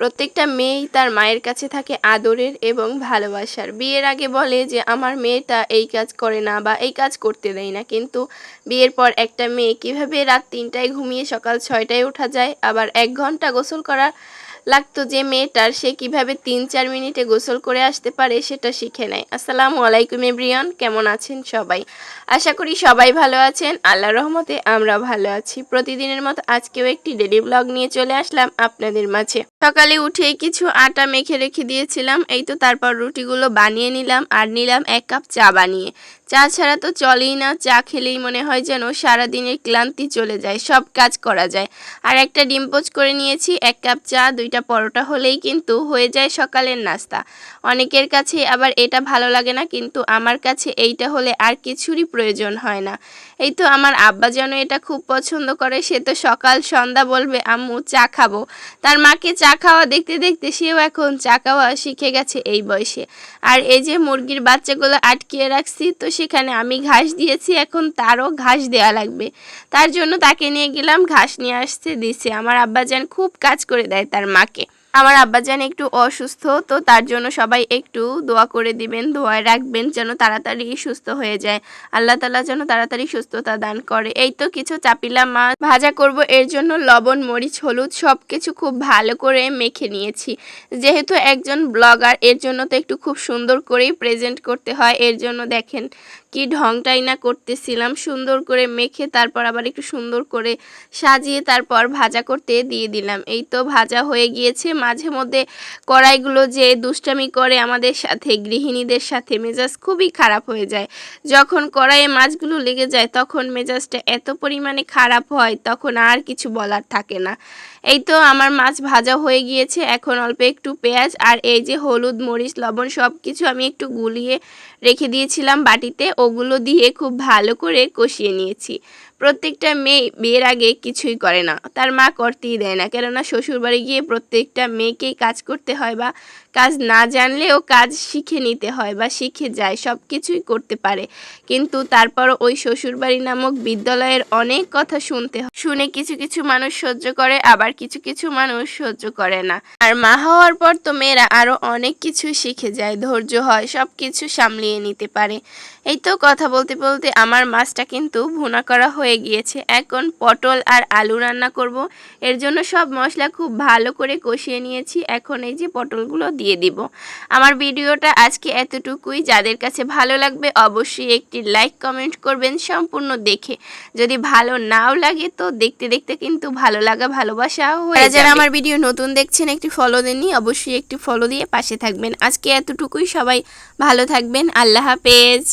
প্রত্যেকটা মেয়েই তার মায়ের কাছে থাকে আদরের এবং ভালোবাসার। বিয়ের আগে বলে যে, আমার মেয়েটা এই কাজ করে না বা এই কাজ করতে দেয় না। কিন্তু বিয়ের পর একটা মেয়ে কীভাবে রাত তিনটায় ঘুমিয়ে সকাল ছয়টায় ওঠা যায়, আবার এক ঘণ্টা গোসল করা লাগতো যে মেয়েটার সে কীভাবে তিন চার মিনিটে গোসল করে আসতে পারে সেটা শিখে নেয়। আসসালামু আলাইকুম এব্রিয়ন কেমন আছেন সবাই? আশা করি সবাই ভালো আছেন আল্লাহ রহমতে আমরা ভালো আছি। প্রতিদিনের মতো আজকেও একটি ডেলি ব্লগ নিয়ে চলে আসলাম আপনাদের মাঝে। সকালে উঠেই কিছু আটা মেখে রেখে দিয়েছিলাম, এই তো তারপর রুটিগুলো বানিয়ে নিলাম আর নিলাম এক কাপ চা বানিয়ে। চা ছাড়া তো চলেই না, চা খেলেই মনে হয় যেন সারাদিনের ক্লান্তি চলে যায়, সব কাজ করা যায়। আর একটা ডিম পোচ করে নিয়েছি, এক কাপ চা, দুইটা পরোটা হলেই কিন্তু হয়ে যায় সকালের নাস্তা। অনেকের কাছে আবার এটা ভালো লাগে না, কিন্তু আমার কাছে এইটা হলে আর কিছুরই প্রয়োজন হয় না। এই তো আমার আব্বা যেন এটা খুব পছন্দ করে, সে তো সকাল সন্ধ্যা বলবে, আম্মু, চা খাব। তার মাকে চা খাওয়া দেখতে দেখতে সেও এখন চা খাওয়া শিখে গেছে এই বয়সে। আর এই যে মুরগির বাচ্চাগুলো আটকিয়ে রাখছি, তো সেখানে আমি ঘাস দিয়েছি, এখন তারও ঘাস দেওয়া লাগবে। তার জন্য তাকে নিয়ে গেলাম, ঘাস নিয়ে আসতে দিছে আমার আব্বাজান খুব কাজ করে দেয় তার মাকে। আমার আব্বাজান একটু অসুস্থ, তো তার জন্য সবাই একটু দোয়া করে দিবেন, দোয়ায় রাখবেন যেন তাড়াতাড়ি সুস্থ হয়ে যায়। আল্লাহ তালা যেন তাড়াতাড়ি সুস্থতা দান করে। এই তো কিছু চাপিলা মাছ ভাজা করব, এর জন্য লবণ, মরিচ, হলুদ সব কিছু খুব ভালো করে মেখে নিয়েছি। যেহেতু একজন ব্লগার, এর জন্য তো একটু খুব সুন্দর করেই প্রেজেন্ট করতে হয়। এর জন্য দেখেন কি ঢংটাই না করতেছিলাম। সুন্দর করে মেখে তারপর আবার একটু সুন্দর করে সাজিয়ে তারপর ভাজা করতে দিয়ে দিলাম। এই তো ভাজা হয়ে গিয়েছে। মাঝে মধ্যে কড়াইগুলো যে দুষ্টামি করে আমাদের সাথে, গৃহিণীদের সাথে, মেজাজ খুবই খারাপ হয়ে যায়। যখন কড়াইয়ে মাছগুলো লেগে যায়, তখন মেজাজটা এত পরিমাণে খারাপ হয়, তখন আর কিছু বলার থাকে না। এই তো আমার মাছ ভাজা হয়ে গিয়েছে। এখন অল্প একটু পেঁয়াজ আর এই যে হলুদ, মরিচ, লবণ সব কিছু আমি একটু গুলিয়ে রেখে দিয়েছিলাম বাটিতে। ওগুলো দিয়ে খুব ভালো করে কষিয়ে নিয়েছি। প্রত্যেকটা মেয়ে বিয়ের আগে কিছুই করে না। তার মা করতেই দেয় না। কেননা শ্বশুরবাড়ি গিয়ে প্রত্যেকটা মেয়েকেই কাজ করতে হয় বা কাজ না জানলেও কাজ শিখে নিতে হয় বা শিখে যায় সব কিছুই করতে পারে। কিন্তু তারপর ওই শ্বশুরবাড়ি নামক বিদ্যালয়ের অনেক কথা শুনতে হয়। শুনে কিছু কিছু মানুষ সহ্য করে, আবার কিছু কিছু মানুষ সহ্য করে না। আর মা হওয়ার পর তো মেয়েরা আরও অনেক কিছু শিখে যায়, ধৈর্য হয় সব কিছু সামলিয়ে নিতে পারে। এই তো কথা বলতে বলতে আমার মাছটা কিন্তু ভুনা করা হয়ে গিয়েছে। এখন পটল আর আলু রান্না করব। এর জন্য সব মশলা খুব ভালো করে কষিয়ে নিয়েছি। এখন এই যে পটলগুলো দিয়ে দিব। আমার ভিডিওটা আজকে এতটুকুই। যাদের কাছে ভালো লাগবে অবশ্যই একটি লাইক কমেন্ট করবেন সম্পূর্ণ দেখে। যদি ভালো নাও লাগে তো দেখতে দেখতে কিন্তু ভালো লাগা ভালোবাসা হয়ে যারা আমার ভিডিও নতুন দেখছেন একটি ফলো দেননি অবশ্যই একটি ফলো দিয়ে পাশে থাকবেন। আজকে এতটুকুই। সবাই ভালো থাকবেন। আল্লাহ হাফেজ।